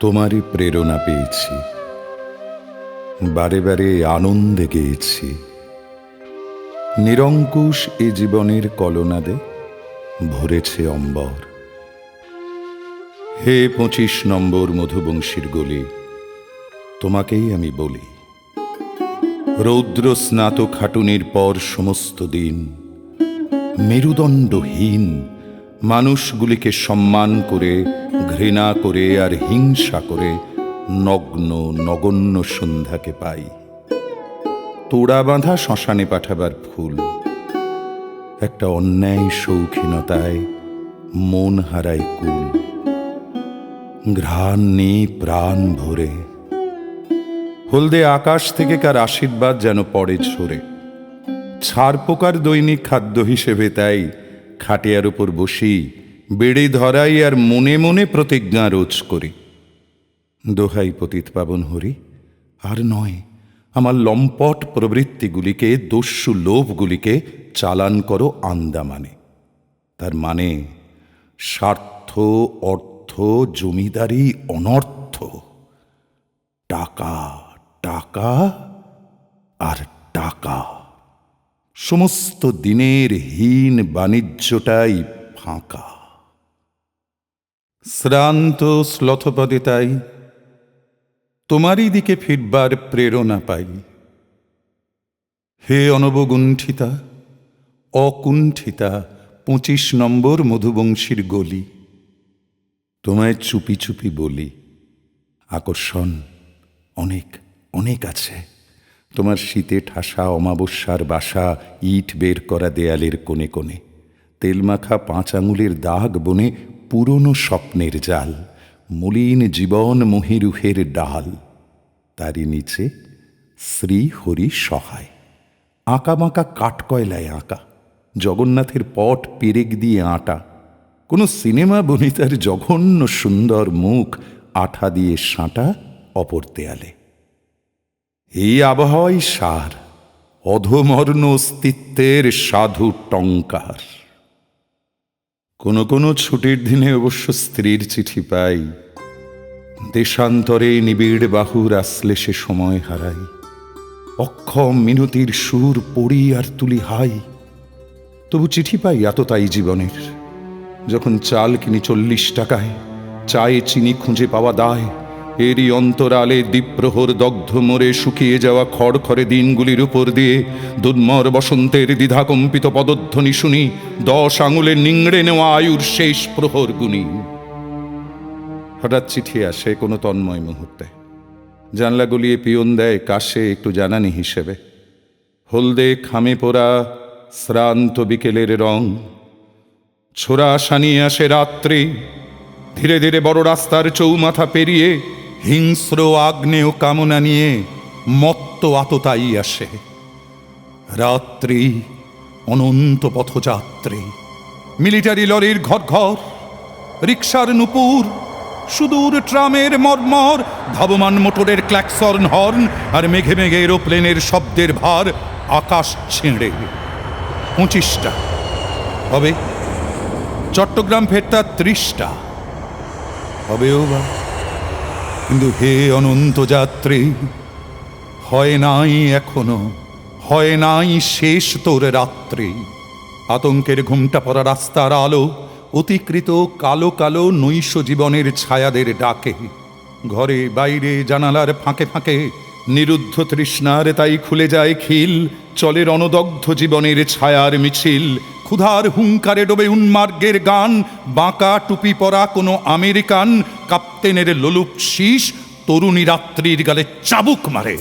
তোমারই প্রেরণা পেয়েছি। বারে বারে আনন্দে গেয়েছি। নিরঙ্কুশ এ জীবনের কলনাদে ভরেছে অম্বর। হে পঁচিশ নম্বর মধুবংশীর গলি, তোমাকেই আমি বলি। রৌদ্র স্নাত খাটুনির পর সমস্ত দিন মেরুদণ্ডহীন মানুষগুলিকে সম্মান করে, ঘৃণা করে আর হিংসা করে নগ্ন নগণ্য সন্ধ্যাকে পাই। তোড়া বাঁধা শ্মশানে পাঠাবার ফুল, একটা অন্যায় শৌখিনতায় মন হারায় কুল। ঘ্রাণ নেই প্রাণ ভরে, হলদে আকাশ থেকে কার আশীর্বাদ যেন পড়ে ঝরে। ছাড় পোকার দৈনিক খাদ্য হিসেবে তাই খাটিয়ার উপর বসি, বেড়ে ধরাই আর মনে মনে প্রতিজ্ঞা রোজ করি। দোহাই পতিত পাবন হরি, আর নয়, আমার লম্পট প্রবৃত্তিগুলিকে, দস্যু লোভগুলিকে চালান করো আন্দামানে। তার মানে স্বার্থ, অর্থ, জমিদারি অনর্থ। টাকা টাকা, আর টাকা। সমস্ত দিনের হীন বাণিজ্যটাই ফাঁকা। শ্রান্ত শ্লথপদে তাই তোমারই দিকে ফিরবার প্রেরণা পাই। হে অনবগুণ্ঠিতা, অকুণ্ঠিতা, পঁচিশ নম্বর মধুবংশীর গলি, তোমায় চুপি চুপি বলি, আকর্ষণ অনেক অনেক আছে। তোমার শীতে ঠাসা অমাবস্যার বাসা ইট বের করা দেয়ালের কোণে কোণে। তেলমাখা পাঁচ আঙুলের দাগ বনে পুরনো স্বপ্নের জাল, মলিন জীবন মহিরুহের ডাল। তারই নিচে শ্রী হরি সহায়। আঁকা বাঁকা কাঠকয়লায় আঁকা, জগন্নাথের পট পেরেক দিয়ে আটা। কোনো সিনেমা বনিতার জঘন্য সুন্দর মুখ আঠা দিয়ে সাঁটা অপর দেয়ালে। এই আবহাওয়াই সার, অধমর্ণ অস্তিত্বের সাধু টঙ্কার। কোনো কোনো ছুটির দিনে অবশ্য স্ত্রীর চিঠি পাই। দেশান্তরে নিবিড় বাহুর আসলে সে সময় হারাই। অক্ষম মিনতির সুর পড়ি আর তুলি হাই। তবু চিঠি পাই এতটাই জীবনের, যখন চাল কিনি চল্লিশ টাকায়, চায়ে চিনি খুঁজে পাওয়া দায়। এরই অন্তরালে দ্বীপ্রহর দগ্ধ মরে শুকিয়ে যাওয়া খড়খড়ে দিনগুলির উপর দিয়ে দুর্মর বসন্তের দ্বিধাকম্পিত পদধ্বনি শুনি দশ আঙুলে নিংড়ে নেওয়া আয়ুর শেষ প্রহর গুনি হঠাৎ চিঠি আসে কোনো তন্ময় মুহূর্তে। জানলা গলিয়ে পিয়ন দেয়, কাশে একটু জানানি হিসেবে। হলদে খামে পোড়া শ্রান্ত বিকেলের রং। ছোড়া সানিয়ে আসে রাত্রি। ধীরে ধীরে বড় রাস্তার চৌমাথা পেরিয়ে হিংস্র আগ্নেয় কামনা নিয়ে মত্ত আততাই আসে। রাত্রি, অনন্ত পথযাত্রী। মিলিটারি লরির ঘর ঘর রিক্সার নুপুর, সুদূর ট্রামের মর্মর, ধাবমান মোটরের ক্ল্যাক্সর্ন হর্ন আর মেঘে মেঘে এরোপ্লেনের শব্দের ভার আকাশ ছিঁড়ে। পঁচিশটা। হবে চট্টগ্রাম ফেরতা ত্রিশটা। হবেও বা কিন্তু হে অনন্ত যাত্রী, হয় নাই এখনও, হয় নাই শেষ তোর রাত্রি। আতঙ্কের ঘুমটা পড়া রাস্তার আলো, অতিকৃত কালো কালো নৈশ জীবনের ছায়াদের ডাকে। ঘরে বাইরে জানালার ফাঁকে ফাঁকে নিরুদ্ধ তৃষ্ণার তাই খুলে যায় খিল চলের অনদগ্ধ জীবনের ছায়ার মিছিল। ক্ষুধার হুঙ্কারে ডোবে উন্মার্গের গান, বাঁকা টুপি পরা কোনো আমেরিকান, কাপ্তেনের লোলুপ শীষ, তরুণী রাত্রির গালে চাবুক মারে।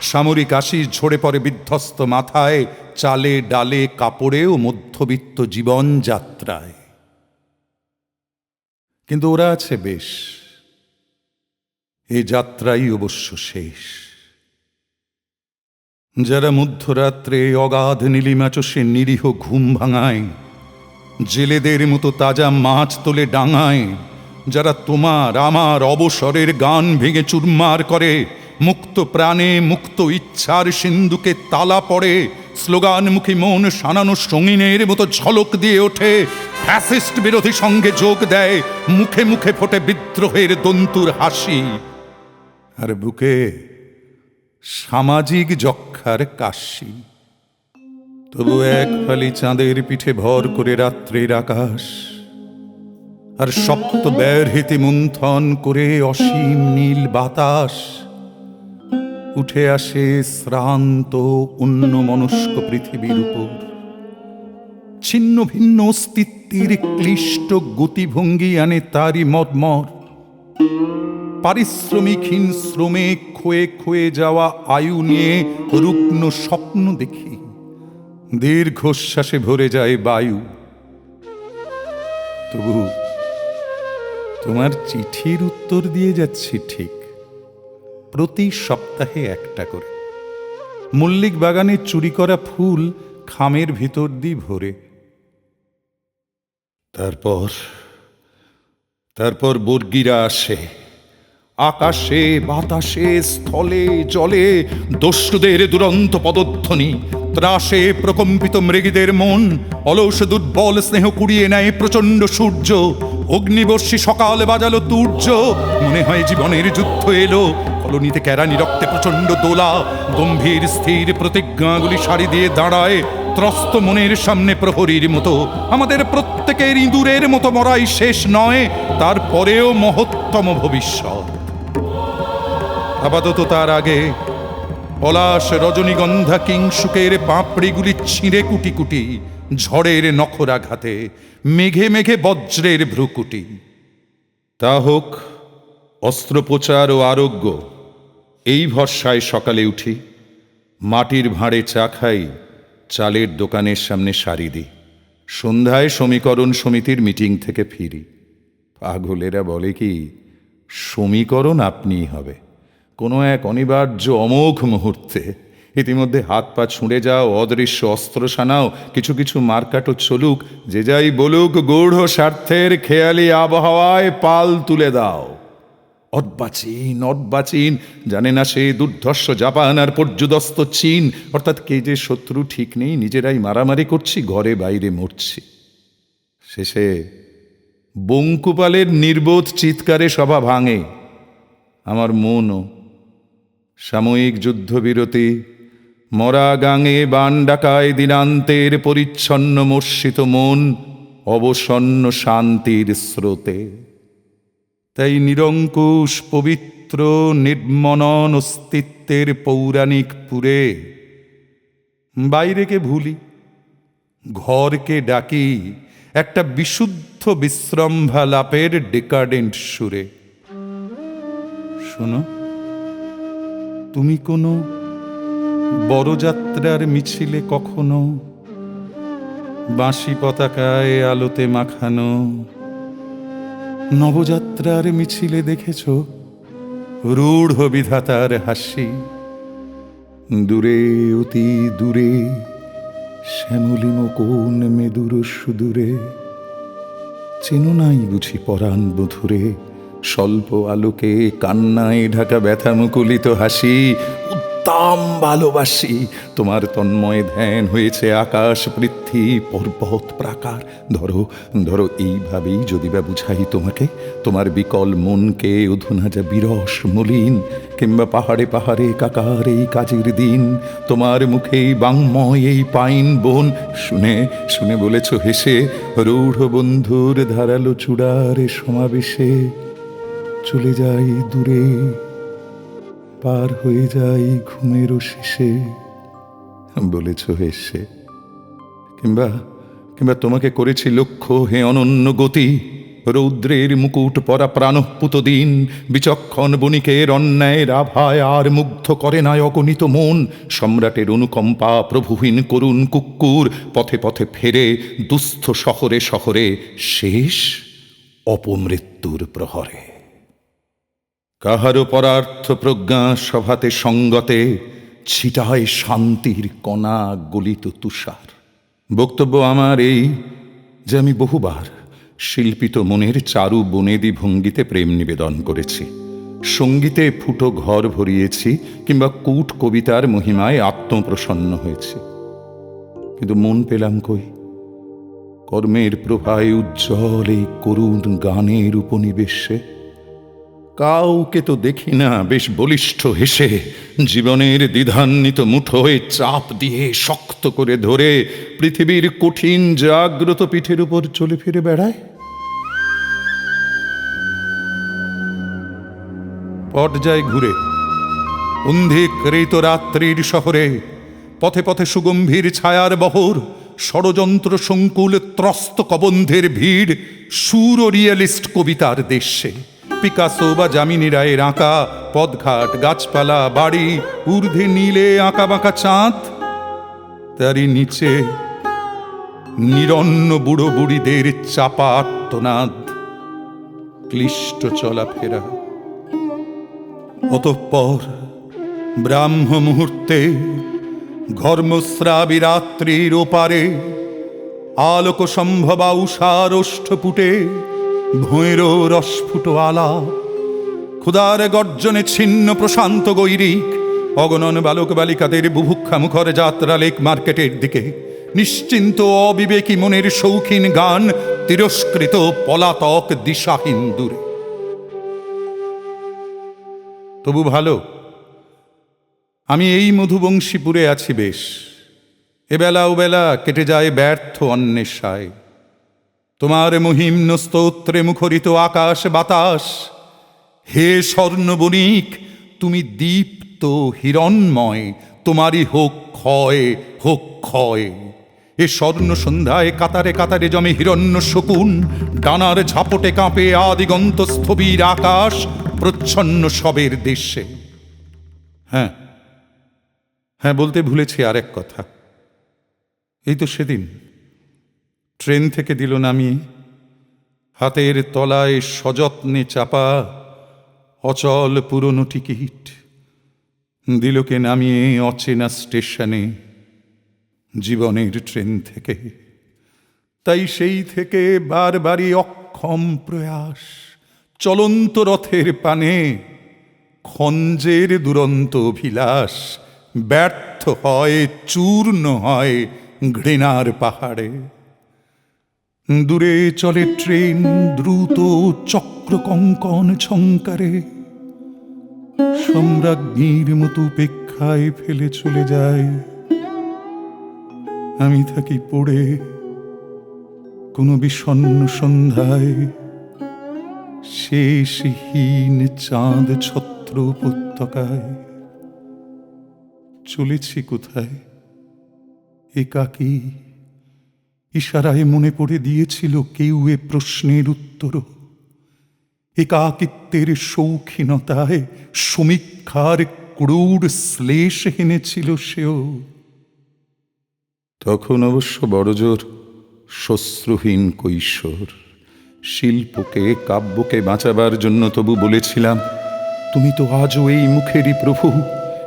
সামরিক আশিস ঝরে পড়ে বিধ্বস্ত মাথায়, চালে ডালে কাপড়ে ও মধ্যবিত্ত জীবন যাত্রায়। কিন্তু ওরা আছে বেশ। এ যাত্রাই অবশ্য শেষ। যারা মধ্যরাত্রে অগাধ নীলিমা চষে নিরীহ ঘুম ভাঙায়, জেলেদের মতো তাজা মাছ তোলে ডাঙায়, যারা তোমার, আমার অবসরের গান ভেঙে চুরমার করে, মুক্ত প্রাণে মুক্ত ইচ্ছার সিন্ধুকে তালা পড়ে, স্লোগানমুখী মন সানানো সঙ্গিনের মতো ঝলক দিয়ে ওঠে ফ্যাসিস্ট বিরোধী সঙ্গে যোগ দেয়, মুখে মুখে ফোটে বিদ্রোহের দন্তুর হাসি। আর বুকে সামাজিক যক্ষার কাশি। তবু এক ফালি চাঁদের পিঠে ভর করে রাত্রির আকাশ, আর সপ্ত ব্যাহৃতি মন্থন করে অসীম নীল বাতাস উঠে আসে শ্রান্ত অন্য মনস্ক পৃথিবীর উপর। ছিন্ন ভিন্ন অস্তিত্বের ক্লিষ্ট গতিভঙ্গি আনে তারই মর্মর। পারিশ্রমিকহীন শ্রমে ক্ষয়ে ক্ষয়ে যাওয়া আয়ু নিয়ে রুগ্ন স্বপ্ন দেখি। দীর্ঘশ্বাসে ভরে যায় বায়ু। তবু তোমার চিঠির উত্তর দিয়ে যাচ্ছি ঠিক। প্রতি সপ্তাহে একটা করে। মল্লিক বাগানে চুরি করা ফুল খামের ভিতর দিয়ে ভরে। তারপর তারপর বর্গিরা আসে। আকাশে, বাতাসে, স্থলে, জলে দস্যুদের দুরন্ত পদধ্বনি, ত্রাসে প্রকম্পিত মৃগীদের মন, অলস দুর্বল স্নেহ কুড়িয়ে নেয় প্রচণ্ড সূর্য, অগ্নিবর্ষী সকাল বাজালো তুর্য, মনে হয় জীবনের যুদ্ধ এলো, কলোনিতে কেরানি রক্তে প্রচণ্ড দোলা, গম্ভীর স্থির প্রতিজ্ঞাগুলি সারি দিয়ে দাঁড়ায়, ত্রস্ত মনের সামনে প্রহরীর মতো, আমাদের প্রত্যেকের ইঁদুরের মতো মরাই শেষ নয়, তারপরেও মহত্তম ভবিষ্যৎ। আপাতত তার আগে পলাশ রজনীগন্ধা কিংসুকের পাপড়িগুলি ছিঁড়ে কুটি কুটি ঝড়ের নখরাঘাতে, মেঘে মেঘে বজ্রের ভ্রুকুটি। তা হোক, অস্ত্রোপচার ও আরোগ্য, এই ভরসায় সকালে উঠি, মাটির ভাঁড়ে চা খাই, চালের দোকানের সামনে সারি দিই, সন্ধ্যায় সমীকরণ সমিতির মিটিং থেকে ফিরি। পাগলেরা বলে কি, সমীকরণ আপনিই হবে। কোনো এক অনিবার্য অমোঘ মুহূর্তে। ইতিমধ্যে হাত পা ছুঁড়ে যাও, অদৃশ্য অস্ত্র সানাও, কিছু কিছু মার্কাটো চলুক, যে যাই বলুক, গূঢ় স্বার্থের খেয়ালি আবহাওয়ায় পাল তুলে দাও। অদ্বাচীন অদ্বাচীন, জানে না সে দুর্ধর্ষ জাপান আর পর্যুদস্ত চীন। অর্থাৎ কে যে শত্রু ঠিক নেই, নিজেরাই মারামারি করছি, ঘরে বাইরে মরছি। শেষে বঙ্কুপালের নির্বোধ চিৎকারে সভা ভাঙে। আমার মনও সাময়িক যুদ্ধবিরতি মরা গাঙে বান ডাকায় দিনান্তের পরিচ্ছন্ন মর্ষিত মন, অবসন্ন শান্তির স্রোতে। তাই নিরঙ্কুশ, পবিত্র, নির্মনন অস্তিত্বের পৌরাণিক পুরে বাইরেকে ভুলি, ঘরকে ডাকি একটা বিশুদ্ধ বিশ্রম্ভালাপের ডেকাডেন্ট সুরে। শোনো। তুমি কোনো বড়যাত্রার মিছিলে কখনো বাঁশি পতাকায় আলোতে মাখানো নবযাত্রার মিছিলে দেখেছ? রূঢ় বিধাতার হাসি। দূরে, অতি দূরে শ্যামলিম কোন মেদুর সুদূরে। চেনো নাই বুঝি পরাণ বধুরে। স্বল্প আলোকে কান্নায় ঢাকা ব্যথা মুকুলিত হাসি, উত্তম ভালোবাসি। তোমার তন্ময় ধ্যান হয়েছে আকাশ পৃথ্বী, পর্বত প্রাকার। ধরো ধরো এইভাবেই যদি বা বুঝাই তোমাকে, তোমার বিকল মনকে অধুনা যা বিরস মলিন, কিংবা পাহাড়ে পাহাড়ে কাকার এই কাজের দিন, তোমার মুখেই বাংময় এই পাইন বোন। শুনে শুনে বলেছ হেসে, রূঢ় বন্ধুর ধারালো চূড়ার সমাবেশে। চলে যাই দূরে, পার হয়ে যাই ঘুমের শেষে। বলেছ হেসে কিংবা কিংবা তোমাকে করেছি লক্ষ্য হে অনন্য গতি, রৌদ্রের মুকুট পরা প্রাণপুত দিন, বিচক্ষণ বণিকের অন্যায়ের আভায় আর মুগ্ধ করে না অগণিত মন, সম্রাটের অনুকম্পা প্রভুহীন করুণ কুকুর পথে পথে ফেরে দুস্থ শহরে শহরে শেষ অপমৃত্যুর প্রহরে। কাহারও পরার্থ প্রজ্ঞা সভাতে সঙ্গতে ছিটায় শান্তির কণা গলিত তুষার। বক্তব্য আমার এই যে আমি বহুবার শিল্পিত মনের চারু বনেদি ভঙ্গিতে প্রেম নিবেদন করেছি। সঙ্গীতে ফুটো ঘর ভরিয়েছি কিংবা কূট কবিতার মহিমায় আত্মপ্রসন্ন হয়েছি। কিন্তু মন পেলাম কই? কর্মের প্রভায় উজ্জ্বল এই করুণ গানের উপনিবেশে কাউকে তো দেখি না, বেশ বলিষ্ঠ হেসে, জীবনের দ্বিধান্বিত মুঠোয় চাপ দিয়ে শক্ত করে ধরে পৃথিবীর কঠিন জাগ্রত পিঠের উপর চলে ফিরে বেড়ায়। পট যায় ঘুরে অন্ধিকৃত রাত্রির শহরে, পথে পথে সুগম্ভীর ছায়ার বহর, ষড়যন্ত্র সংকুল ত্রস্ত কবন্ধের ভিড় সুর রিয়েলিস্ট কবিতার দেশে। পিকাসো বা যামিনী রায়ের আঁকা, পদঘাট, গাছপালা, বাড়ি, ঊর্ধ্বে নীলে আঁকা বাঁকা চাঁদ। তারই নিচে নিরন্ন বুড়ো বুড়িদের চাপা আত্মনাদ ক্লিষ্ট চলাফেরা অতঃপর ব্রাহ্ম মুহূর্তে ঘর্মস্রাবী রাত্রির ওপারে আলোক সম্ভবা উষার ওষ্ঠপুটে ভুঁয়ের রসফুটো আলা ক্ষুদার গর্জনে ছিন্ন প্রশান্ত গৈরিক, অগণন বালক বালিকাদের বুভুক্ষা মুখর যাত্রা লেক মার্কেটের দিকে। নিশ্চিন্ত অবিবেকী মনের শৌখিন গান তিরস্কৃত পলাতক দিশাহীন দূরে। তবু ভালো, আমি এই মধুবংশীপুরে আছি বেশ। এবেলা ওবেলা কেটে যায় ব্যর্থ অন্বেষায়। তোমার মহিম্ন স্তোত্রে মুখরিত আকাশ বাতাস। হে স্বর্ণবণিক, তুমি দীপ্ত হিরণময়, তোমারই হোক ক্ষয় হোক ক্ষয়। এ স্বর্ণ সন্ধ্যায় কাতারে কাতারে জমে হিরণ্য শকুন, ডানার ঝাপটে কাঁপে আদিগন্ত স্থবির আকাশ প্রচ্ছন্ন সবের দেশে। হ্যাঁ হ্যাঁ বলতে ভুলেছি আরেক কথা। এই তো সেদিন ট্রেন থেকে দিল নামিয়ে হাতের তলায় সযত্নে চাপা, অচল পুরনো টিকিট। দিলকে নামিয়ে অচেনা স্টেশনে জীবনের ট্রেন থেকে। তাই সেই থেকে বারবারই অক্ষম প্রয়াস, চলন্ত রথের পানে, খঞ্জের দুরন্ত অভিলাষ, ব্যর্থ হয়, চূর্ণ হয় ঘৃণার পাহাড়ে। দূরে চলে ট্রেন, দ্রুত চক্র কঙ্কন ঝঙ্কারে সম্রাজ্ঞীর মতো উপেক্ষায় ফেলে চলে যায়। আমি থাকি পড়ে, কোনো বিষণ্ণ সন্ধ্যায়। শেষহীন চাঁদ ছত্র উপত্যকায়। চলেছি কোথায়? একাকী ইশারায় মনে পড়ে দিয়েছিল কেউ এ প্রশ্নের উত্তর। একাকিত্বের শৌখিনতায় সমীক্ষার ক্রূর শ্লেষ হেনেছিল সেও। তখন অবশ্য বড়জোর শ্বশ্রুহীন কৈশোর, শিল্পকে কাব্যকে বাঁচাবার জন্য তবু বলেছিলাম, তুমি তো আজও এই মুখেরই প্রভু।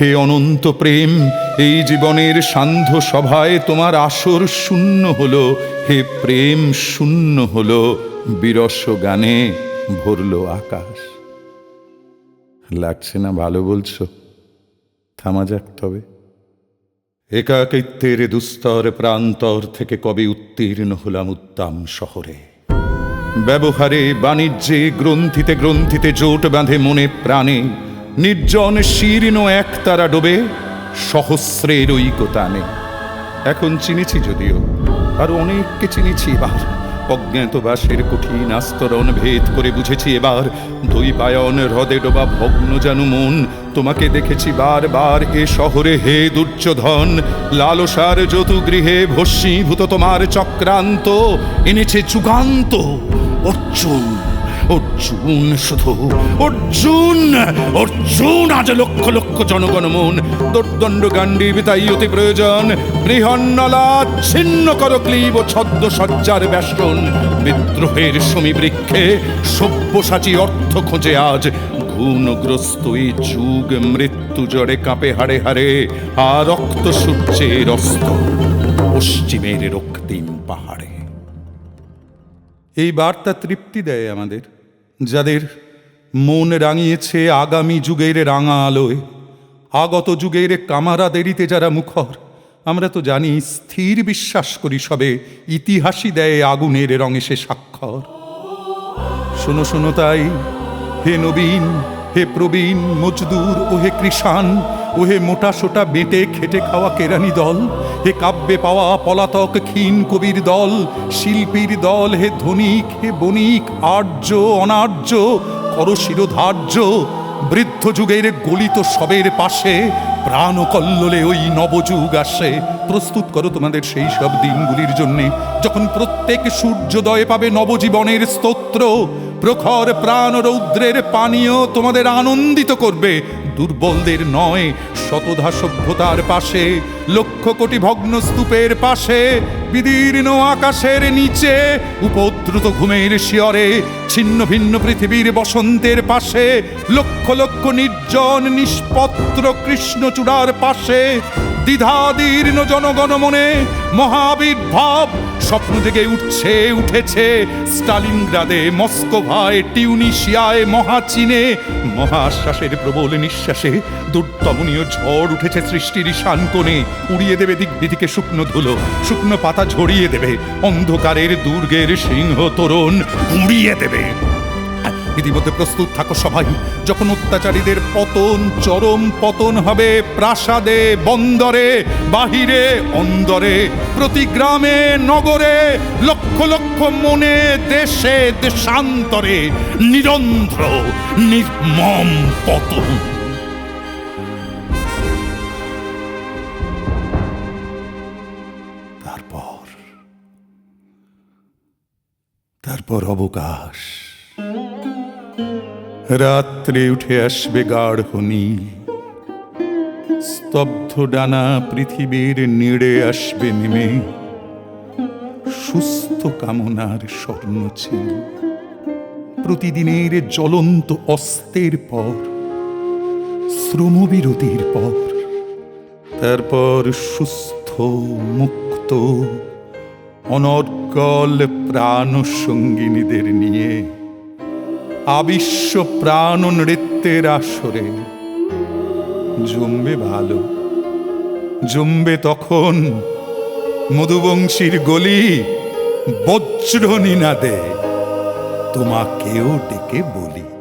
হে অনন্ত প্রেম, এই জীবনের সান্ধ্য সভায় তোমার আসর শূন্য হলো। হে প্রেম, শূন্য হলো। বিরস গানে ভরল আকাশ। লাগছে না ভালো বলছো? থামা যাক তবে। একাকিত্বের দুস্তর প্রান্তর থেকে কবে উত্তীর্ণ হলাম উত্তাম শহরে। ব্যবহারে বাণিজ্যে, গ্রন্থিতে গ্রন্থিতে জোট বাঁধে মনে প্রাণে। নির্জন শীর্ণ এক তারা ডোবে সহস্রের ঐকতানে এখন চিনেছি যদিও, আর অনেককে চিনেছি এবার। অজ্ঞাতবাসের কঠিন আস্তরণ ভেদ করে বুঝেছি এবার। দৈপায়ন হ্রদে ডোবা ভগ্ন জানু মন, তোমাকে দেখেছি বারবার এ শহরে হে দুর্যোধন। লালসার যতুগৃহে ভস্মীভূত তোমার চক্রান্ত, এনেছে যুগান্ত অর্জুন। অর্জুন, শুধু অর্জুন অর্জুন, আজ লক্ষ লক্ষ জনগণ মন। দোর্দণ্ড গান্ডি বিতাই অতি প্রয়োজন। বৃহন্নলা, ছিন্ন কর ক্লীব ছদ্ম সজ্জার ব্যাসন। বিদ্রোহের সমীবৃক্ষে সব্যসাচী অর্থ খোঁজে আজ। ঘূর্ণগ্রস্ত এই যুগ মৃত্যু জড়ে কাঁপে হাড়ে হাড়ে আর রক্ত সূর্যের অস্ত পশ্চিমের রক্তিম পাহাড়ে। এই বার্তা তৃপ্তি দেয় আমাদের। যাদের মন রাঙিয়েছে আগামী যুগের রাঙা আলোয়, আগত যুগের কামারা দেরিতে যারা মুখর, আমরা তো জানি স্থির বিশ্বাস করি সবে, ইতিহাসই দেয় আগুনের রঙে সে স্বাক্ষর। শোনো শোনো তাই, হে নবীন, হে প্রবীণ, মজদুর ও হে কৃষাণ ও হে মোটা সোটা বেটে খেটে খাওয়া কেরানি দল, হে কাব্যে পাওয়া পলাতক ক্ষীণ কবির দল, শিল্পীর দল, হে ধনিক, হে বণিক, আর্য, অনার্য করশিরোধার্য বৃদ্ধ যুগের গলিত সবের পাশে প্রাণ কল্লোলে ওই নবযুগ আসে। প্রস্তুত করো তোমাদের সেই সব দিনগুলির জন্যে, যখন প্রত্যেক সূর্যোদয় পাবে নবজীবনের স্তোত্র, প্রখর প্রাণ রৌদ্রের পানীয় তোমাদের আনন্দিত করবে দুর্বলদের নয় শতধা সভ্যতার পাশে, লক্ষ কোটি ভগ্ন স্তূপের পাশে, বিদীর্ণ আকাশের নিচে, উপদ্রুত ঘুমের শিয়রে, ছিন্ন ভিন্ন পৃথিবীর বসন্তের পাশে, লক্ষ লক্ষ নির্জন নিষ্পত্র কৃষ্ণচূড়ার পাশে দ্বিধাদীর্ণ জনগণ মনে মহাবির্ভাব। স্বপ্ন থেকে উঠছে, উঠেছে স্টালিনগ্রাদে, মস্কোভায়, টিউনিশিয়ায়, মহাচীনে। মহাশ্বাসের প্রবল নিঃশ্বাসে দুর্দমনীয় ঝড় উঠেছে সৃষ্টির ঈশান কোণে। উড়িয়ে দেবে দিক দিদিকে শুকনো ধুলো, শুকনো পাতা ঝরিয়ে দেবে। অন্ধকারের দুর্গের সিংহ তোরণ উড়িয়ে দেবে। ইতিমধ্যে প্রস্তুত থাকো সবাই। যখন অত্যাচারীদের পতন, চরম পতন হবে, প্রাসাদে, বন্দরে, বাহিরে, অন্দরে, প্রতি গ্রামে, নগরে, লক্ষ লক্ষ মনে, দেশে, দেশান্তরে, নিরন্ধ্র, নির্মম পতন। তারপর তারপর অবকাশ। রাত্রে উঠে আসবে গাঢ় নীল স্তব্ধ ডানা পৃথিবীর নিড়ে আসবে নেমে। সুস্থ কামনার স্বর্ণ ছিল। প্রতিদিনের জ্বলন্ত অস্তের পর, শ্রমবিরতির পর, তারপর সুস্থ, মুক্ত, অনর্গল প্রাণ সঙ্গিনীদের নিয়ে। আবিশ্ব প্রাণ নৃত্যের আসরে। জমবে ভালো, জমবে তখন মধুবংশীর গলি বজ্র নিনাদে, তোমাকেও ডেকে বলি।